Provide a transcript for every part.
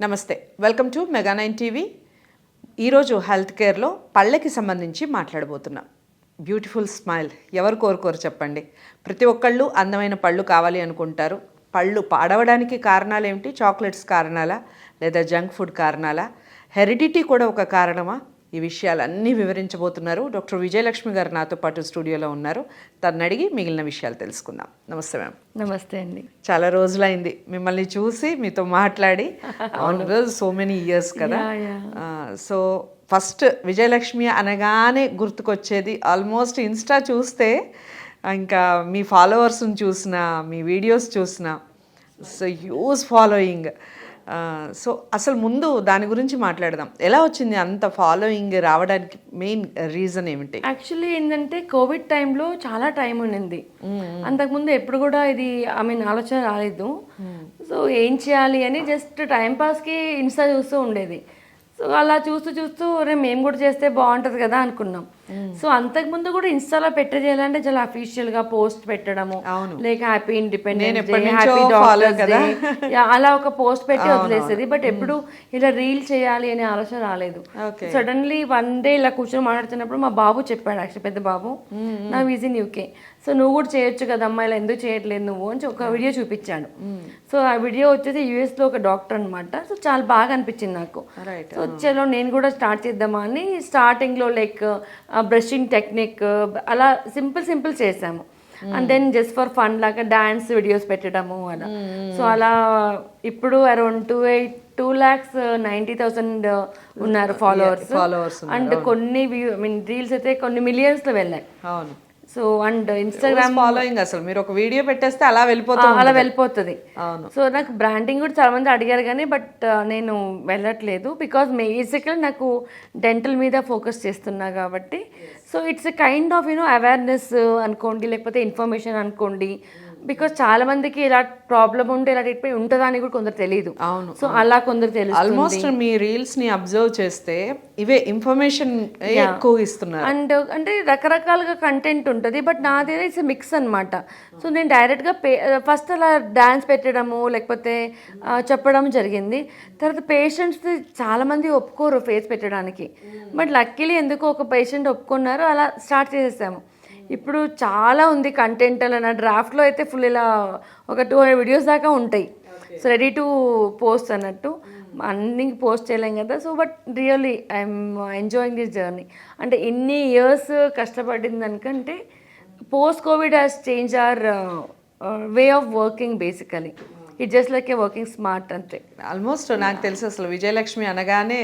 నమస్తే. Welcome to mega nine TV. ఈరోజు health కేర్లో పళ్ళకి సంబంధించి మాట్లాడబోతున్నాం. Beautiful smile. ఎవరు కోరుకోరు చెప్పండి. ప్రతి ఒక్కళ్ళు అందమైన పళ్ళు కావాలి అనుకుంటారు. పళ్ళు పాడవడానికి కారణాలు ఏమిటి చాక్లెట్స్ కారణాలా? లేదా జంక్ ఫుడ్ కారణాలా? హెరిడిటీ కూడా ఒక కారణమా? ఈ విషయాలన్నీ వివరించబోతున్నారు. డాక్టర్ విజయలక్ష్మి గారు నాతో పాటు స్టూడియోలో ఉన్నారు. తను అడిగి మిగిలిన విషయాలు తెలుసుకుందాం. నమస్తే మ్యామ్. నమస్తే అండి. చాలా రోజులైంది మిమ్మల్ని చూసి మీతో మాట్లాడి. అవును సో మెనీ ఇయర్స్ కదా. సో ఫస్ట్ విజయలక్ష్మి అనగానే గుర్తుకొచ్చేది ఆల్మోస్ట్ ఇన్స్టా చూస్తే ఇంకా మీ ఫాలోవర్స్ని చూసిన మీ వీడియోస్ చూసిన సో హ్యూజ్ ఫాలోయింగ్ సో అసలు ముందు దాని గురించి మాట్లాడదాం. ఎలా వచ్చింది అంత ఫాలోయింగ్ రావడానికి మెయిన్ రీజన్ ఏమిటి? యాక్చువల్లీ ఏంటంటే కోవిడ్ టైంలో చాలా టైం ఉండింది. అంతకుముందు ఎప్పుడు కూడా ఇది ఐ మీన్ ఆలోచన రాలేదు. సో ఏం చేయాలి అని జస్ట్ టైం పాస్కి ఇన్స్టా చూస్తూ ఉండేది. సో అలా చూస్తూ చూస్తూ రే మేము కూడా చేస్తే బాగుంటుంది కదా అనుకున్నాం. సో అంతకుముందు కూడా ఇన్స్టాలో పెట్టే చేయాలంటే చాలా అఫీషియల్గా పోస్ట్ పెట్టడము. లేక హ్యాపీ ఇండిపెండెన్స్ నుంచో హ్యాపీ డాక్టర్స్ కదా. అలా ఒక పోస్ట్ పెట్టి వదిలేసేది. బట్ ఎప్పుడు ఇలా రీల్ చేయాలి అనే ఆలోచన రాలేదు. సడన్లీ వన్ డే ఇలా కూర్చొని మాట్లాడుతున్నప్పుడు మా బాబు చెప్పాడు యాక్చువల్ పెద్ద బాబు. నా వీజ్ ఇన్ యూకే సో నువ్వు కూడా చేయొచ్చు కదమ్మా ఇలా ఎందుకు చేయట్లేదు నువ్వు అని ఒక వీడియో చూపించాడు. సో ఆ వీడియో వచ్చేసి US లో ఒక డాక్టర్ అన్నమాట. సో చాలా బాగా అనిపించింది నాకు. సో చలో నేను కూడా స్టార్ట్ చేద్దామా అని స్టార్టింగ్లో లైక్ బ్రషింగ్ టెక్నిక్ అలా సింపుల్ సింపుల్ చేసాము. And then just for fun లాగా డాన్స్ వీడియోస్ పెట్టడము అలా. సో అలా ఇప్పుడు around two eight two lakhs ninety thousand ఉన్నారు ఫాలోవర్స్ followers. అండ్ కొన్ని వ్యూ ఐ మీన్ రీల్స్ అయితే కొన్ని మిలియన్స్లో వెళ్ళాయి. సో అండ్ ఇన్స్టాగ్రామ్ ఫాలోయింగ్ అసలు. మీరు ఒక వీడియో పెట్టేస్తే అలా వెళ్ళిపోతాం అలా వెళ్ళిపోతుంది. అవును. సో నాకు బ్రాండింగ్ కూడా చాలా మంది అడిగారు కానీ బట్ నేను వెళ్ళట్లేదు బికాజ్ బేసికలీ నాకు డెంటల్ మీద ఫోకస్ చేస్తున్నా కాబట్టి. So it's a kind of you know awareness అనుకోండి లేకపోతే ఇన్ఫర్మేషన్ అనుకోండి. బికాజ్ చాలా మందికి ఇలా ప్రాబ్లం ఉంటే ఇలా ట్రీట్మెంట్ ఉంటుందా అని కూడా కొందరు తెలియదు అవును, సో అలా కొందరు తెలుసు ఆల్మోస్ట్ మీ రీల్స్ని అబ్జర్వ్ చేస్తే ఇవే ఇన్ఫర్మేషన్ ఎక్కువ ఇస్తున్నారు అండ్ అంటే రకరకాలుగా కంటెంట్ ఉంటుంది బట్ నాది ఇట్స్ మిక్స్ అన్నమాట. సో నేను డైరెక్ట్గా పే ఫస్ట్ అలా డ్యాన్స్ పెట్టడము లేకపోతే చెప్పడం జరిగింది. తర్వాత పేషెంట్స్ చాలామంది ఒప్పుకోరు ఫేస్ పెట్టడానికి. బట్ లక్కీలీ ఎందుకు ఒక పేషెంట్ ఒప్పుకున్నారు అలా స్టార్ట్ చేసేసాము. ఇప్పుడు చాలా ఉంది కంటెంట్ అలా. నా డ్రాఫ్ట్లో అయితే ఫుల్ ఇలా ఒక టూ హండ్రెడ్ వీడియోస్ దాకా ఉంటాయి. సో రెడీ టు పోస్ట్ అన్నట్టు. అన్ని పోస్ట్ చేయలేం కదా. So but really I'm enjoying this journey అంటే ఇన్ని ఇయర్స్ కష్టపడింది దానికంటే post covid has change our way of working basically it just like a working smart అంతే ఆల్మోస్ట్ నాకు తెలుసు అసలు విజయలక్ష్మి అనగానే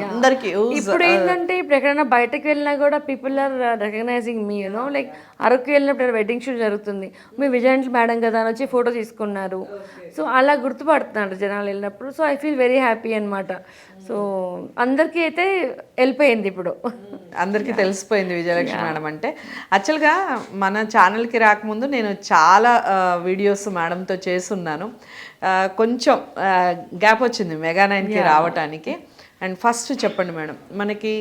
అందరికి ఇప్పుడు ఏంటంటే ఇప్పుడు ఎక్కడైనా బయటకు వెళ్ళినా కూడా people are recognizing me you know like Araku వెళ్ళినప్పుడు వెడ్డింగ్ షూట్ జరుగుతుంది. మీ విజయంట్ మేడం కదా అని వచ్చి ఫోటో తీసుకున్నారు. సో అలా గుర్తుపడుతున్నారు జనాలు వెళ్ళినప్పుడు. So I feel very happy అనమాట సో అందరికీ అయితే వెళ్ళిపోయింది ఇప్పుడు. అందరికీ తెలిసిపోయింది విజయలక్ష్మి మేడం అంటే. యాక్చువల్గా మన ఛానల్కి రాకముందు నేను చాలా వీడియోస్ మేడంతో చేసున్నాను ఆ, కొంచెం గ్యాప్ వచ్చింది మెగా నైన్కి రావటానికి. అండ్ ఫస్ట్ చెప్పండి మేడం మనకి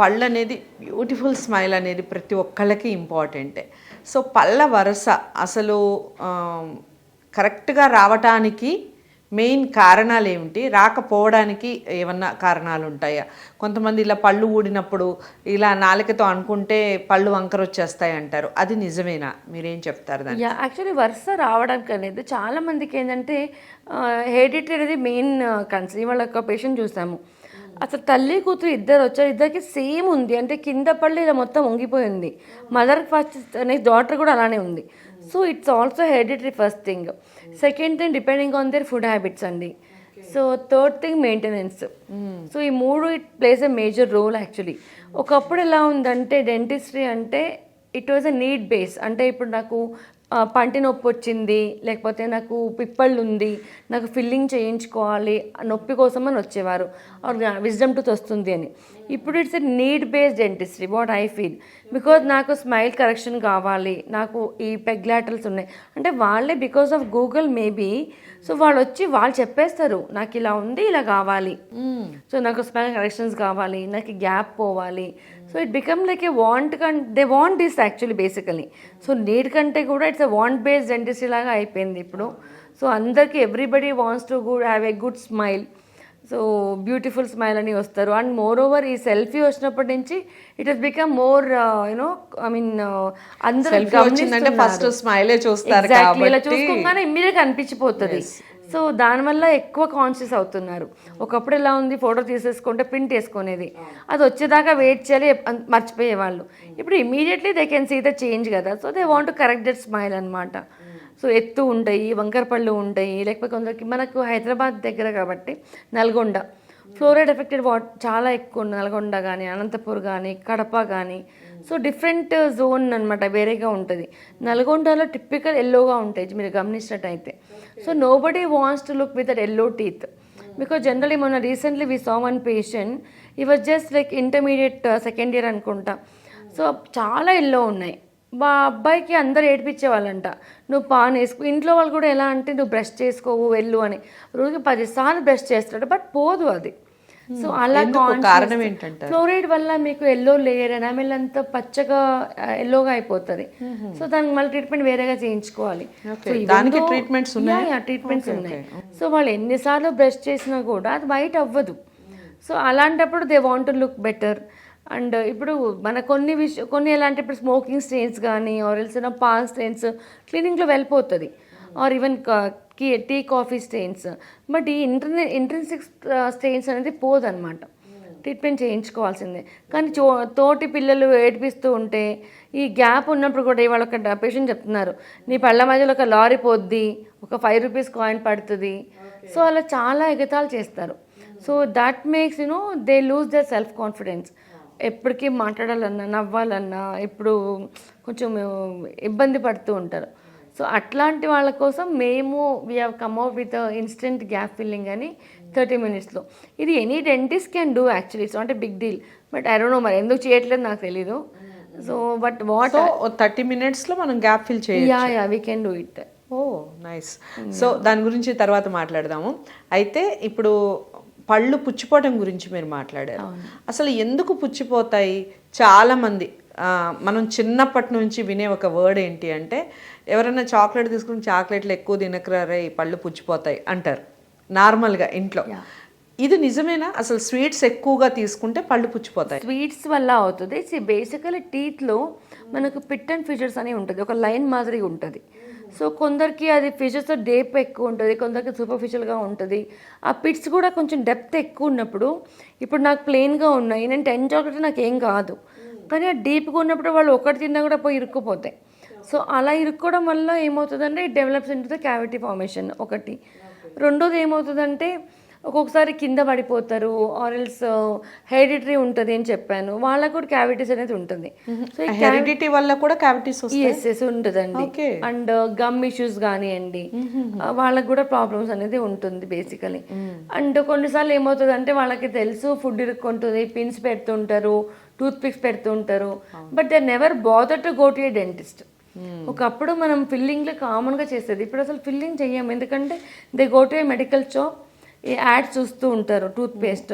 పళ్ళు అనేది బ్యూటిఫుల్ స్మైల్ అనేది ప్రతి ఒక్కళ్ళకి ఇంపార్టెంటే సో పళ్ళ వరస అసలు కరెక్ట్గా రావటానికి మెయిన్ కారణాలు ఏమిటి? రాకపోవడానికి ఏమన్నా కారణాలు ఉంటాయా? కొంతమంది ఇలా పళ్ళు ఊడినప్పుడు ఇలా నాలుకతో అనుకుంటే పళ్ళు వంకర వచ్చేస్తాయి అంటారు. అది నిజమేనా? మీరేం చెప్తారు దాన్ని యాక్చువల్లీ వరుస రావడానికి అనేది చాలా మందికి ఏంటంటే హెరిడిటరీ అనేది మెయిన్ కన్సర్న్ ఇవాళ ఒక పేషెంట్ చూసాము. అసలు తల్లి కూతురు ఇద్దరు వచ్చారు. ఇద్దరికి సేమ్ ఉంది. అంటే కింద పళ్ళు ఇలా మొత్తం వంగిపోయింది. మదర్ ఫస్ట్ అనే డాటర్ కూడా అలానే ఉంది. So it's also hereditary first thing second thing depending on there food habits అండి so third thing maintenance so ఈ మూడు it plays a major role actually ఒకప్పుడు ఎలా ఉందంటే డెంటిస్ట్రీ అంటే it was a need base అంటే ఇప్పుడు నాకు పంటి నొప్పి వచ్చింది లేకపోతే నాకు పిప్పళ్ళు ఉంది నాకు ఫిల్లింగ్ చేయించుకోవాలి నొప్పి కోసం అని వచ్చేవారు. విజ్డమ్ టూత్ వస్తుంది అని. ఇప్పుడు it's a need based dentistry what I feel because నాకు స్మైల్ కరెక్షన్ కావాలి. నాకు ఈ పెగ్లాటల్స్ ఉన్నాయి. అంటే వాళ్ళే because of Google maybe so వాళ్ళు వచ్చి వాళ్ళు చెప్పేస్తారు. నాకు ఇలా ఉంది ఇలా కావాలి. సో నాకు స్మైల్ కరెక్షన్స్ కావాలి. నాకు గ్యాప్ పోవాలి. So it become like a want can they want this actually basically so need కంటే కూడా it's a want based dentistry లాగా అయిపోయింది ఇప్పుడు. సో అందరికీ everybody wants to good have a good smile so beautiful smile అని వస్తారు. And moreover ఈ selfie వచ్చినప్పటి నుంచి it has become more you know I mean అందరూ ఫస్ట్ స్మైలే చూస్తారు ఇలా చూసుకోగానే ఇమ్మీడియట్ అనిపించిపోతుంది. సో దానివల్ల ఎక్కువ కాన్షియస్ అవుతున్నారు. ఒకప్పుడు ఎలా ఉంది ఫోటో తీసేసుకుంటే ప్రింట్ వేసుకునేది. అది వచ్చేదాకా వెయిట్ చేయాలి మర్చిపోయేవాళ్ళు. ఇప్పుడు immediately they can see the change కదా. So they want correct that smile అనమాట సో ఎత్తు ఉంటాయి వంకరపళ్ళు ఉంటాయి లేకపోతే కొందరికి మనకు హైదరాబాద్ దగ్గర కాబట్టి నల్గొండ. ఫ్లోరైడ్ ఎఫెక్టెడ్ వాట్ చాలా ఎక్కువ ఉంది నల్గొండ కానీ అనంతపూర్ కానీ కడప కానీ సో డిఫరెంట్ జోన్ అనమాట వేరేగా ఉంటుంది. నల్గొండలో టిపికల్ ఎల్లోగా ఉంటాయి మీరు గమనించినట్టయితే. So nobody wants to look with that yellow teeth because generally మొన్న recently we saw one patient ఈ was just like intermediate second year అనుకుంటా. సో చాలా ఎల్లో ఉన్నాయి. మా అబ్బాయికి అందరు ఏడిపించేవాళ్ళంట. నువ్వు పాన్ వేసుకో ఇంట్లో వాళ్ళు కూడా ఎలా అంటే నువ్వు బ్రష్ చేసుకోవు వెళ్ళు అని. రోజుకి పదిసార్లు బ్రష్ చేస్తాడు బట్ పోదు అది. సో అలా? కారణం ఏంటంటారు? ఫ్లోరైడ్ వల్ల మీకు ఎల్లో లేయర్ ఎనామిల్ అంతా పచ్చగా ఎల్లోగా అయిపోతుంది. సో దానికి మళ్ళీ ట్రీట్మెంట్ వేరేగా చేయించుకోవాలి. దానికి treatments ఉన్నాయా? ట్రీట్మెంట్స్ ఉన్నాయి. సో వాళ్ళు ఎన్నిసార్లు బ్రష్ చేసినా కూడా అది వైట్ అవ్వదు. సో అలాంటప్పుడు they want to look better. And ఇప్పుడు మన కొన్ని విష కొన్ని ఎలాంటి ఇప్పుడు స్మోకింగ్ స్టెయిన్స్ కానీ ఆర్ ఎల్స్ పాన్ స్టెయిన్స్ క్లీనింగ్లో వెళ్ళిపోతుంది. Or even tea tea coffee stains. But ఈ ఇంటర్నె ఇంట్రెన్సిక్ స్టెయిన్స్ అనేది పోదన్నమాట. ట్రీట్మెంట్ చేయించుకోవాల్సిందే. కానీ చో తోటి పిల్లలు ఏడిపిస్తూ ఉంటే ఈ గ్యాప్ ఉన్నప్పుడు కూడా ఇవాళ ఒక పేషెంట్ చెప్తున్నారు నీ పళ్ళ మధ్యలో ఒక లారీ పోద్ది ఒక ఫైవ్ రూపీస్ కాయిన్ పడుతుంది. సో అలా చాలా ఎగతాలు చేస్తారు. So that makes you know they lose their self confidence ఎప్పటికీ మాట్లాడాలన్నా నవ్వాలన్నా ఇప్పుడు కొంచెం ఇబ్బంది పడుతూ ఉంటారు. సో అట్లాంటి వాళ్ళ కోసం మేము we have come out with instant gap filling అని థర్టీ మినిట్స్లో ఇది any dentist can do actually it's not a big deal but I don't know మరి ఎందుకు చేయట్లేదు నాకు తెలీదు. So but what so thirty మినిట్స్లో మనం గ్యాప్ ఫిల్ చేయాలి yeah yeah we can do it oh nice so దాని గురించి తర్వాత మాట్లాడదాము. అయితే ఇప్పుడు పళ్ళు పుచ్చిపోవటం గురించి మీరు మాట్లాడారు. అసలు ఎందుకు పుచ్చిపోతాయి? చాలా మంది ఆ, మనం చిన్నప్పటి నుంచి వినే ఒక వర్డ్ ఏంటి అంటే ఎవరైనా చాక్లెట్ తీసుకుని చాక్లెట్లు ఎక్కువ తినకరారే ఈ పళ్ళు పుచ్చిపోతాయి అంటారు. నార్మల్గా ఇంట్లో. ఇది నిజమేనా? అసలు స్వీట్స్ ఎక్కువగా తీసుకుంటే పళ్ళు పుచ్చిపోతాయి. స్వీట్స్ వల్ల అవుతుంది. సి బేసికలీ టీత్లో మనకు పిట్ అండ్ ఫిషర్స్ అని ఉంటుంది. ఒక లైన్ మాదిరి ఉంటుంది. సో కొందరికి అది ఫిషెస్ డేప్ ఎక్కువ ఉంటుంది కొందరికి సూపర్ఫిషియల్గా ఉంటుంది. ఆ పిట్స్ కూడా కొంచెం డెప్త్ ఎక్కువ ఉన్నప్పుడు ఇప్పుడు నాకు ప్లెయిన్గా ఉన్నాయి నేను టెన్ చాక్లెట్ నాకు ఏం కాదు. కానీ ఆ డీప్గా ఉన్నప్పుడు వాళ్ళు ఒకటి తిన్నా కూడా పోయి ఇరుక్కుపోతాయి. సో అలా ఇరుక్కోవడం వల్ల ఏమవుతుందంటే it develops into the cavity formation ఒకటి. రెండోది ఏమవుతుందంటే ఒక్కొక్కసారి కింద పడిపోతారు ఆరెల్స్ హెరిడిటరీ ఉంటుంది అని చెప్పాను. వాళ్ళకు కూడా క్యావిటీస్ అనేది ఉంటుంది. సో హెరిడిటీ వల్ల కూడా క్యావిటీస్ ఎస్ ఎస్ ఉంటుందండి. అండ్ గమ్ ఇష్యూస్ కానివ్వండి వాళ్ళకి కూడా ప్రాబ్లమ్స్ అనేది ఉంటుంది బేసికలీ అండ్ కొన్నిసార్లు ఏమవుతుంది అంటే వాళ్ళకి తెలుసు ఫుడ్ ఇరుక్కుంటుంది పిన్స్ పెడుతుంటారు టూత్ పిక్స్ పెడుతుంటారు but they never bother to go to a dentist ఒకప్పుడు మనం ఫిల్లింగ్లో కామన్గా చేసేది. ఇప్పుడు అసలు ఫిల్లింగ్ చెయ్యం. ఎందుకంటే they go to a medical shop ఈ యాడ్ చూస్తూ ఉంటారు టూత్ పేస్ట్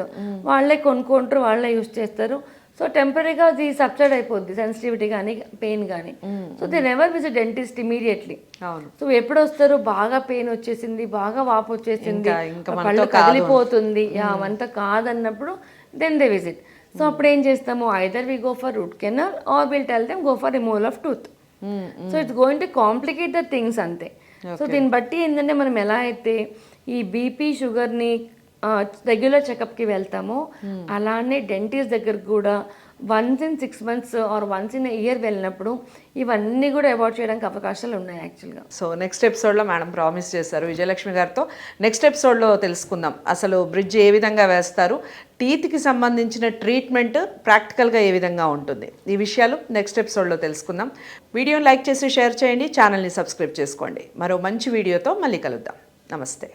వాళ్ళే కొనుక్కుంటారు వాళ్ళే యూస్ చేస్తారు. సో టెంపరీగా అది సబ్సైడ్ అయిపోద్ది సెన్సిటివిటీ కానీ పెయిన్ కానీ so they never visit dentist immediately so ఎప్పుడు వస్తారు? బాగా పెయిన్ వచ్చేసింది బాగా వాపు వచ్చేసింది పళ్ళు కాదు. కదిలిపోతుంది. యా అవంతా కాదన్నప్పుడు దెన్ దే విజిట్ సో అప్పుడు ఏం చేస్తాము? Either we go for root canal or will tell them go for removal of tooth so it's going to complicate the things అంతే. సో దీన్ని బట్టి ఏంటంటే మనం ఎలా అయితే ఈ బీపీ షుగర్ని రెగ్యులర్ చెకప్కి వెళ్తామో అలానే డెంటిస్ట్ దగ్గరకు కూడా once in six months or once in year వెళ్ళినప్పుడు ఇవన్నీ కూడా అవాయిడ్ చేయడానికి అవకాశాలు ఉన్నాయి యాక్చువల్గా సో నెక్స్ట్ ఎపిసోడ్లో మేడం ప్రామిస్ చేశారు విజయలక్ష్మి గారితో. నెక్స్ట్ ఎపిసోడ్లో తెలుసుకుందాం. అసలు బ్రిడ్జ్ ఏ విధంగా వేస్తారు? టీత్కి సంబంధించిన ట్రీట్మెంట్ ప్రాక్టికల్గా ఏ విధంగా ఉంటుంది? ఈ విషయాలు నెక్స్ట్ ఎపిసోడ్లో తెలుసుకుందాం. వీడియోని లైక్ చేసి షేర్ చేయండి. ఛానల్ని సబ్స్క్రైబ్ చేసుకోండి. మరో మంచి వీడియోతో మళ్ళీ కలుద్దాం. నమస్తే.